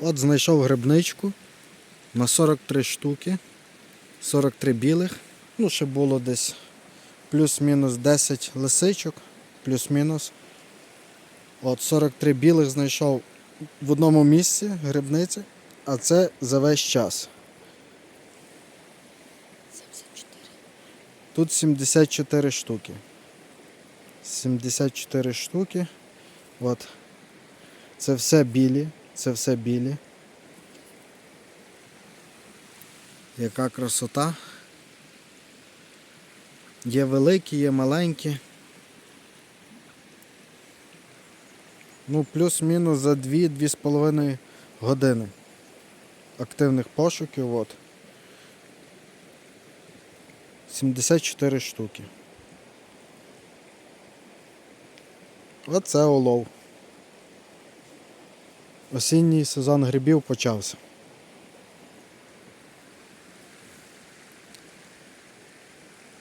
От знайшов грибничку на 43 штуки, 43 білих. Ну, ще було десь плюс-мінус 10 лисичок, плюс-мінус. От 43 білих знайшов в одному місці грибниці, а це за весь час. 74. Тут 74 штуки. 74 штуки. От. Це все білі. Це все білі. Яка красота. Є великі, є маленькі. Ну, плюс-мінус за 2-2,5 години активних пошуків. От. 74 штуки. Оце улов. Осінній сезон грибів почався.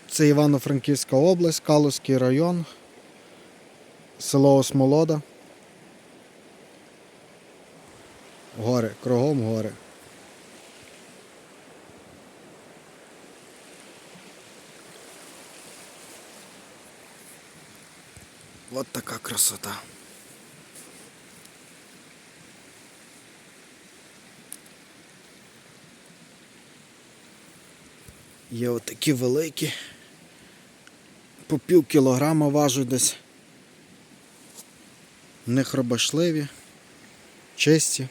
Це Івано-Франківська область, Калузький район, село Осмолода. Гори, кругом гори. От така красота. Є отакі великі. По пів кілограма важу десь. Не хробашливі, чисті.